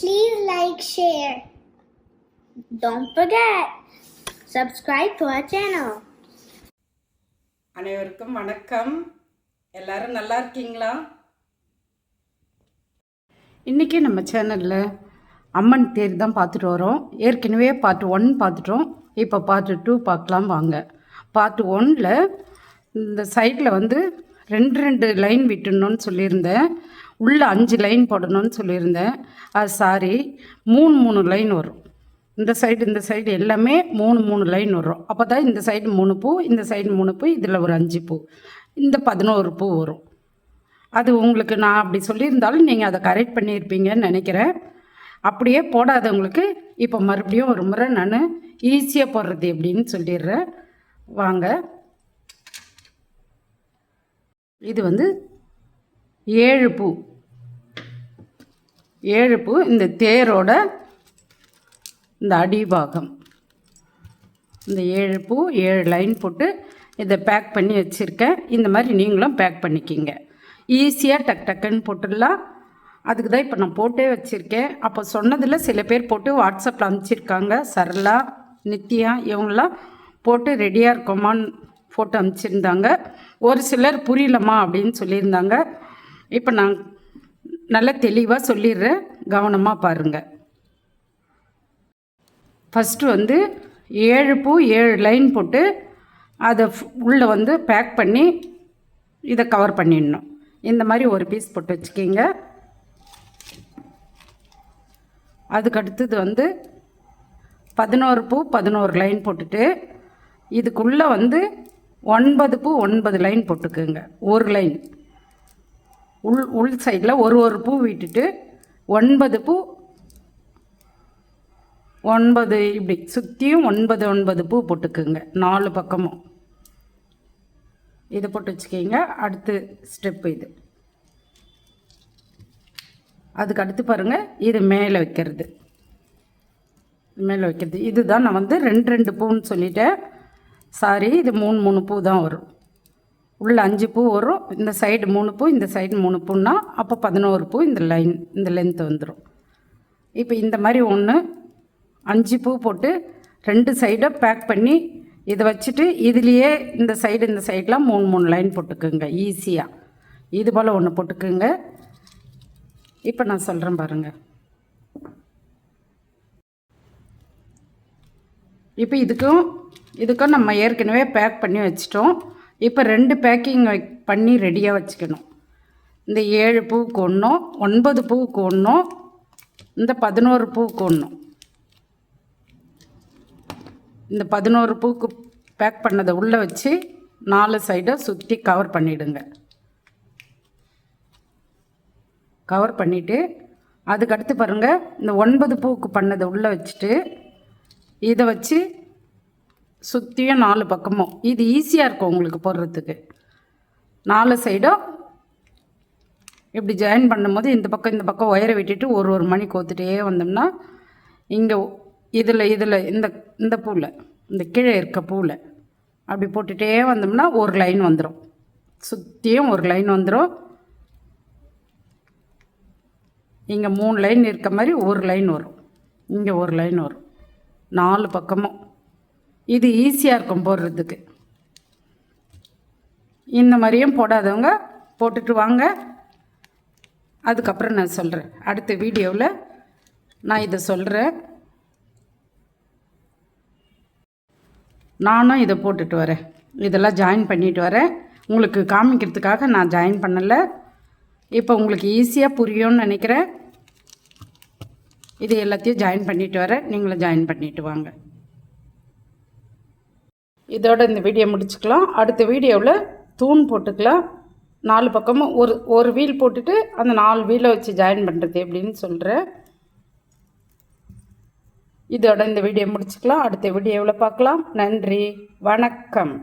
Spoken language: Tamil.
Please like, share. Don't forget, subscribe to our channel. அனைவருக்கும் வணக்கம். எல்லாரும் நல்லா இருக்கீங்களா? இன்றைக்கி நம்ம சேனலில் அம்மன் தேர் தான் பார்த்துட்டு வரோம். ஏற்கனவே பார்ட் ஒன் பார்த்துட்டோம். இப்போ பார்ட் டூ பார்க்கலாம் வாங்க. பார்ட் ஒன்னில் இந்த சைடில் வந்து ரெண்டு ரெண்டு லைன் விட்டுணுன்னு சொல்லியிருந்தேன். உள்ளே அஞ்சு லைன் போடணும்னு சொல்லியிருந்தேன். அது சாரி மூணு மூணு லைன் வரும். இந்த சைடு இந்த சைடு எல்லாமே மூணு மூணு லைன் வரும். அப்போ தான் இந்த சைடு மூணு பூ இந்த சைடு மூணு பூ இதில் ஒரு அஞ்சு பூ. இந்த பதினோரு பூ வரும். அது உங்களுக்கு நான் அப்படி சொல்லியிருந்தாலும் நீங்கள் அதை கரெக்ட் பண்ணியிருப்பீங்கன்னு நினைக்கிறேன். அப்படியே போடாதவங்களுக்கு இப்போ மறுபடியும் ஒரு முறை நான் ஈஸியாக போடுறது எப்படின்னு சொல்லிடுறேன். வாங்க. இது வந்து ஏழு பூ. ஏழு பூ இந்த தேரோட இந்த அடிபாகம். இந்த ஏழு பூ ஏழு லைன் போட்டு இதை பேக் பண்ணி வச்சுருக்கேன். இந்த மாதிரி நீங்களும் பேக் பண்ணிக்கிங்க. ஈஸியாக டக் டக்குன்னு போட்டுடலாம். அதுக்கு தான் இப்போ நான் போட்டே வச்சுருக்கேன். அப்போ சொன்னதில் சில பேர் போட்டு வாட்ஸ்அப்பில் அனுப்பிச்சிருக்காங்க. சரளா நித்யா இவங்களாம் போட்டு ரெடியாக இருக்கோமான்னு ஃபோட்டோ அனுப்பிச்சிருந்தாங்க. ஒரு சிலர் புரியலம்மா அப்படின்னு சொல்லியிருந்தாங்க. இப்போ நான் நல்ல தெளிவாக சொல்லிடுறேன் கவனமாக பாருங்கள் ஃபஸ்ட்டு வந்து ஏழு பூ ஏழு லைன் போட்டு அதை உள்ளே வந்து பேக் பண்ணி இதை கவர் பண்ணிடணும். இந்த மாதிரி ஒரு பீஸ் போட்டு வச்சுக்கிங்க. அதுக்கு அடுத்தது வந்து பதினோரு பூ பதினோரு லைன் போட்டுட்டு இதுக்குள்ளே வந்து ஒன்பது பூ ஒன்பது லைன் போட்டுக்குங்க. ஒரு லைன் உள் உள் சைடில் ஒரு ஒரு பூ விட்டுட்டு ஒன்பது பூ. ஒன்பது இப்படி சுற்றியும் ஒன்பது ஒன்பது பூ போட்டுக்குங்க. நாலு பக்கமும். இதை போட்டு வச்சுக்கிங்க. அடுத்து ஸ்டெப்பு இது. அதுக்கு அடுத்து பாருங்கள் இது மேலே வைக்கிறது. மேலே வைக்கிறது. இதுதான் நான் வந்து ரெண்டு ரெண்டு பூன்னு சொல்லிட்டேன். சாரி இது மூணு மூணு பூ தான் வரும். உள்ள அஞ்சு பூ வரும். இந்த சைடு மூணு பூ இந்த சைடு மூணு பூன்னா அப்போ பதினோரு பூ இந்த லைன் இந்த லென்த் வந்துடும் இப்போ இந்த மாதிரி ஒன்று அஞ்சு பூ போட்டு ரெண்டு சைடை பேக் பண்ணி இதை வச்சுட்டு இதுலேயே இந்த சைடு இந்த சைடெலாம் மூணு மூணு லைன் போட்டுக்குங்க ஈஸியாக இது போல் ஒன்று போட்டுக்குங்க. இப்போ நான் சொல்கிறேன் பாருங்கள் இப்போ இதுக்கும் இதுக்கும் நம்ம ஏற்கனவே பேக் பண்ணி வச்சிட்டோம். இப்போ ரெண்டு பேக்கிங் பண்ணி ரெடியாக வச்சுக்கணும். இந்த ஏழு பூவுக்கு ஒன்றும் ஒன்பது பூவுக்கு ஒன்றும் இந்த பதினோரு பூவுக்கு ஒன்றும் இந்த பதினோரு பூக்கு பேக் பண்ணதை உள்ளே வச்சு நாலு சைடை சுற்றி கவர் பண்ணிவிடுங்க கவர் பண்ணிவிட்டு அதுக்கடுத்து பாருங்கள் இந்த ஒன்பது பூவுக்கு பண்ணதை உள்ளே வச்சுட்டு இதை வச்சு சுற்றியும் நாலு பக்கமும். இது ஈஸியாக இருக்கும் உங்களுக்கு போடுறதுக்கு. நாலு சைடும் இப்படி ஜாயின் பண்ணும்போது இந்த பக்கம் இந்த பக்கம் ஒயரை விட்டுட்டு ஒரு ஒரு மணி கோத்துட்டே வந்தோம்னா இங்கே இதில் இதில் இந்த இந்த பூவில் இந்த கீழே இருக்க பூவில் அப்படி போட்டுகிட்டே வந்தோம்னா ஒரு லைன் வந்துடும் சுற்றியும் ஒரு லைன் வந்துடும் இங்கே மூணு லைன் இருக்க மாதிரி ஒரு லைன் வரும். இங்கே ஒரு லைன் வரும். நாலு பக்கமும். இது ஈஸியாக இருக்கும் போடுறதுக்கு. இந்த மாதிரியும் போடாதவங்க போட்டுட்டு வாங்க. அதுக்கப்புறம் நான் சொல்கிறேன் அடுத்த வீடியோவில் நான் இதை சொல்கிறேன் நானும் இதை போட்டுட்டு வரேன். இதெல்லாம் ஜாயின் பண்ணிட்டு வரேன். உங்களுக்கு காமிக்கிறதுக்காக நான் ஜாயின் பண்ணலை. இப்போ உங்களுக்கு ஈஸியாக புரியும்னு நினைக்கிறேன். இது எல்லாத்தையும் ஜாயின் பண்ணிட்டு வரேன். நீங்களும் ஜாயின் பண்ணிட்டு வாங்க. இதோட இந்த வீடியோ முடிச்சுக்கலாம். அடுத்த வீடியோவில் தூண் போட்டுக்கலாம். நாலு பக்கமும் ஒரு ஒரு வீல் போட்டுட்டு அந்த நாலு வீலை வச்சு ஜாயின் பண்ணுறது எப்படின்னு சொல்கிறேன் இதோட இந்த வீடியோ முடிச்சுக்கலாம். அடுத்த வீடியோவில் பார்க்கலாம். நன்றி. வணக்கம்.